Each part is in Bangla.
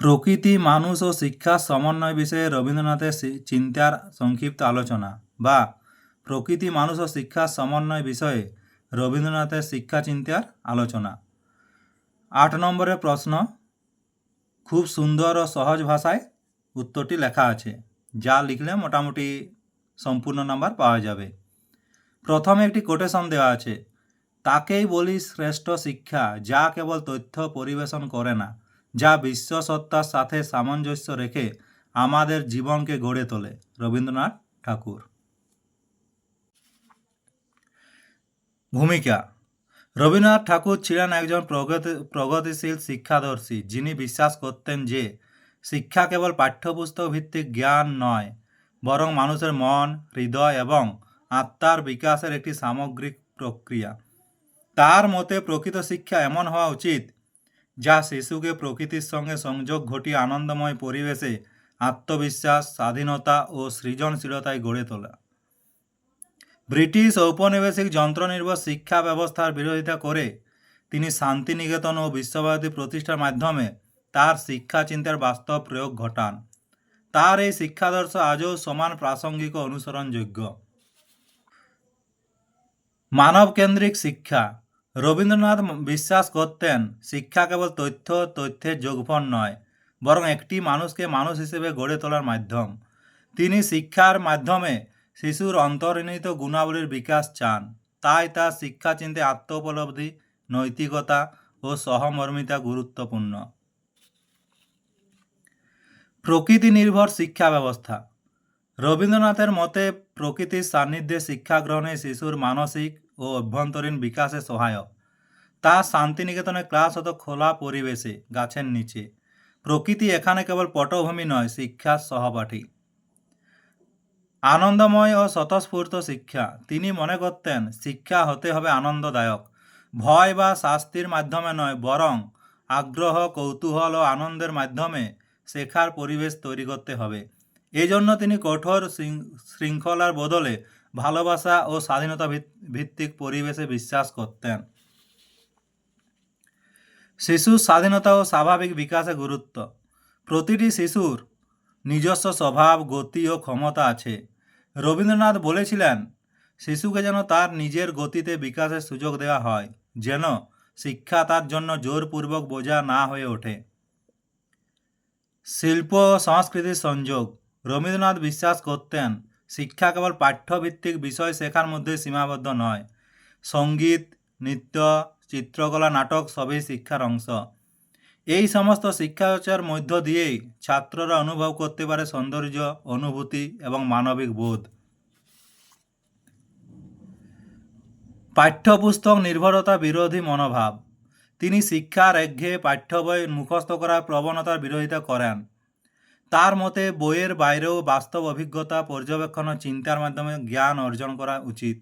প্রকৃতি, মানুষ ও শিক্ষার সমন্বয় বিষয়ে রবীন্দ্রনাথের চিন্তার সংক্ষিপ্ত আলোচনা বা প্রকৃতি, মানুষ ও শিক্ষার সমন্বয় বিষয়ে রবীন্দ্রনাথের শিক্ষা চিন্তার আলোচনা। আট নম্বরের প্রশ্ন, খুব সুন্দর ও সহজ ভাষায় উত্তরটি লেখা আছে, যা লিখলে মোটামুটি সম্পূর্ণ নাম্বার পাওয়া যাবে। প্রথমে একটি কোটেশন দেওয়া আছে, তাকেই বলি শ্রেষ্ঠ শিক্ষা যা কেবল তথ্য পরিবেশন করে না যা বিশ্ব সত্তার সাথে সামঞ্জস্য রেখে আমাদের জীবনকে গড়ে তোলে। রবীন্দ্রনাথ ঠাকুর। ভূমিকা। রবীন্দ্রনাথ ঠাকুর ছিলেন একজন প্রগতি প্রগতিশীল শিক্ষাদর্শী, যিনি বিশ্বাস করতেন যে শিক্ষা কেবল পাঠ্যপুস্তক ভিত্তিক জ্ঞান নয়, বরং মানুষের মন, হৃদয় এবং আত্মার বিকাশের একটি সামগ্রিক প্রক্রিয়া। তার মতে প্রকৃত শিক্ষা এমন হওয়া উচিত যা শিশুকে প্রকৃতির সঙ্গে সংযোগ ঘটিয়ে আনন্দময় পরিবেশে আত্মবিশ্বাস, স্বাধীনতা ও সৃজনশীলতায় গড়ে তোলা। ব্রিটিশ ঔপনিবেশিক যন্ত্রনির্ভর শিক্ষা ব্যবস্থার বিরোধিতা করে তিনি শান্তিনিকেতন ও বিশ্বভারতী প্রতিষ্ঠার মাধ্যমে তার শিক্ষা চিন্তার বাস্তব প্রয়োগ ঘটান। তার এই শিক্ষাদর্শ আজও সমান প্রাসঙ্গিক অনুসরণযোগ্য। মানবকেন্দ্রিক শিক্ষা রবীন্দ্রনাথ বিশ্বাস করতেন, শিক্ষা কেবল তথ্য, তথ্যের যোগফল নয়, বরং একটি মানুষকে মানুষ হিসেবে গড়ে তোলার মাধ্যম। তিনি শিক্ষার মাধ্যমে শিশুর অন্তর্নিহিত গুণাবলীর বিকাশ চান। তাই তার শিক্ষা চিন্তে আত্ম উপলব্ধি নৈতিকতা ও সহমর্মিতা গুরুত্বপূর্ণ। প্রকৃতি নির্ভর শিক্ষা ব্যবস্থা। রবীন্দ্রনাথের মতে, প্রকৃতির সান্নিধ্যে শিক্ষা গ্রহণে শিশুর মানসিক ও অভ্যন্তরীণ বিকাশে সহায়ক। তা শান্তিনিকেতনে ক্লাস হতো খোলা পরিবেশে, গাছের নিচে। প্রকৃতি এখানে কেবল পটভূমি নয় শিক্ষার সহপাঠী। আনন্দময় ও স্বতঃস্ফূর্ত শিক্ষা। তিনি মনে করতেন, শিক্ষা হতে হবে আনন্দদায়ক। ভয় বা শাস্তির মাধ্যমে নয়, বরং আগ্রহ, কৌতূহল ও আনন্দের মাধ্যমে শেখার পরিবেশ তৈরি করতে হবে। এই জন্য তিনি কঠোর শৃঙ্খলার বদলে ভালোবাসা ও স্বাধীনতা ভিত্তিক পরিবেশে বিশ্বাস করতেন। শিশুর স্বাধীনতা ও স্বাভাবিক বিকাশে গুরুত্ব। প্রতিটি শিশুর নিজস্ব স্বভাব, গতি ও ক্ষমতা আছে। রবীন্দ্রনাথ বলেছিলেন, শিশুকে যেন তার নিজের গতিতে বিকাশের সুযোগ দেওয়া হয়, যেন শিক্ষা তার জন্য জোরপূর্বক বোঝা না হয়ে ওঠে। শিল্প ও সংস্কৃতির সংযোগ। রবীন্দ্রনাথ বিশ্বাস করতেন শিক্ষা কেবল পাঠ্যভিত্তিক বিষয় শেখার মধ্যে সীমাবদ্ধ নয়। সংগীত নৃত্য, চিত্রকলা, নাটক সবই শিক্ষার অংশ। এই সমস্ত শিক্ষাচর্চার মধ্য দিয়েই ছাত্ররা অনুভব করতে পারে সৌন্দর্য, অনুভূতি এবং মানবিক বোধ। পাঠ্যপুস্তক নির্ভরতা বিরোধী মনোভাব। তিনি শিক্ষার একঘেয়ে পাঠ্য বই মুখস্থ করার প্রবণতার বিরোধিতা করেন। তার মতে, বইয়ের বাইরেও বাস্তব অভিজ্ঞতা, পর্যবেক্ষণ ও চিন্তার মাধ্যমে জ্ঞান অর্জন করা উচিত।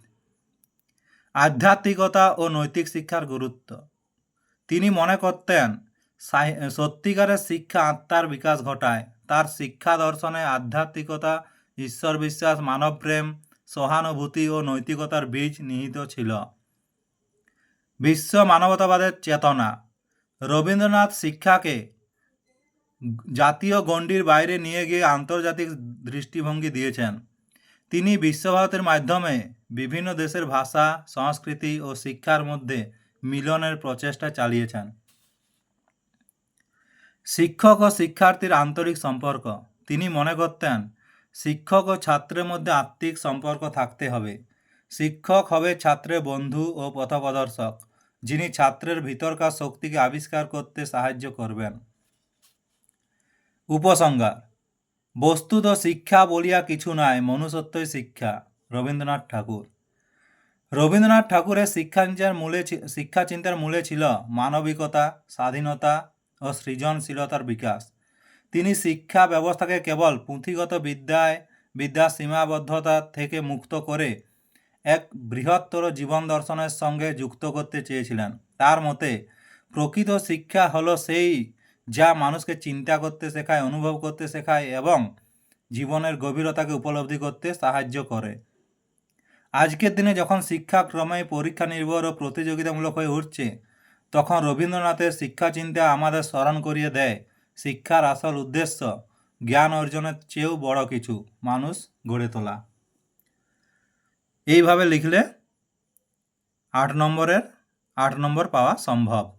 আধ্যাত্মিকতা ও নৈতিক শিক্ষার গুরুত্ব। তিনি মনে করতেন সত্যিকারের শিক্ষা আত্মার বিকাশ ঘটায়। তার শিক্ষা দর্শনে আধ্যাত্মিকতা, ঈশ্বর বিশ্বাস মানবপ্রেম সহানুভূতি ও নৈতিকতার বীজ নিহিত ছিল। বিশ্ব মানবতাবাদের চেতনা। রবীন্দ্রনাথ শিক্ষাকে জাতীয় গণ্ডির বাইরে নিয়ে গিয়ে আন্তর্জাতিক দৃষ্টিভঙ্গি দিয়েছেন। তিনি বিশ্বভারতের মাধ্যমে বিভিন্ন দেশের ভাষা, সংস্কৃতি ও শিক্ষার মধ্যে মিলনের প্রচেষ্টা চালিয়েছেন। শিক্ষক ও শিক্ষার্থীর আন্তরিক সম্পর্ক। তিনি মনে করতেন, শিক্ষক ও ছাত্রের মধ্যে আত্মিক সম্পর্ক থাকতে হবে। শিক্ষক হবে ছাত্রের বন্ধু ও পথপ্রদর্শক, যিনি ছাত্রের ভিতরকার শক্তিকে আবিষ্কার করতে সাহায্য করবেন। উপসংহার বস্তুত শিক্ষা বলিয়া কিছু নাই, মনুষ্যত্বই শিক্ষা রবীন্দ্রনাথ ঠাকুর। রবীন্দ্রনাথ ঠাকুরের শিক্ষা চিন্তার মূলে ছি- শিক্ষা চিন্তার মূলে ছিল মানবিকতা, স্বাধীনতা ও সৃজনশীলতার বিকাশ। তিনি শিক্ষা ব্যবস্থাকে কেবল পুঁথিগত বিদ্যায় বিদ্যা সীমাবদ্ধতা থেকে মুক্ত করে এক বৃহত্তর জীবন দর্শনের সঙ্গে যুক্ত করতে চেয়েছিলেন। তার মতে, প্রকৃত শিক্ষা হলো সেই যা মানুষকে চিন্তা করতে শেখায়, অনুভব করতে শেখায় এবং জীবনের গভীরতাকে উপলব্ধি করতে সাহায্য করে। আজকের দিনে যখন শিক্ষা ক্রমেই পরীক্ষা নির্ভর ও প্রতিযোগিতামূলক হয়ে উঠছে, তখন রবীন্দ্রনাথের শিক্ষা চিন্তা আমাদের স্মরণ করিয়ে দেয়। শিক্ষার আসল উদ্দেশ্য জ্ঞান অর্জনের চেয়েও বড় কিছু মানুষ গড়ে তোলা। এইভাবে লিখলে আট নম্বরের আট নম্বর পাওয়া সম্ভব।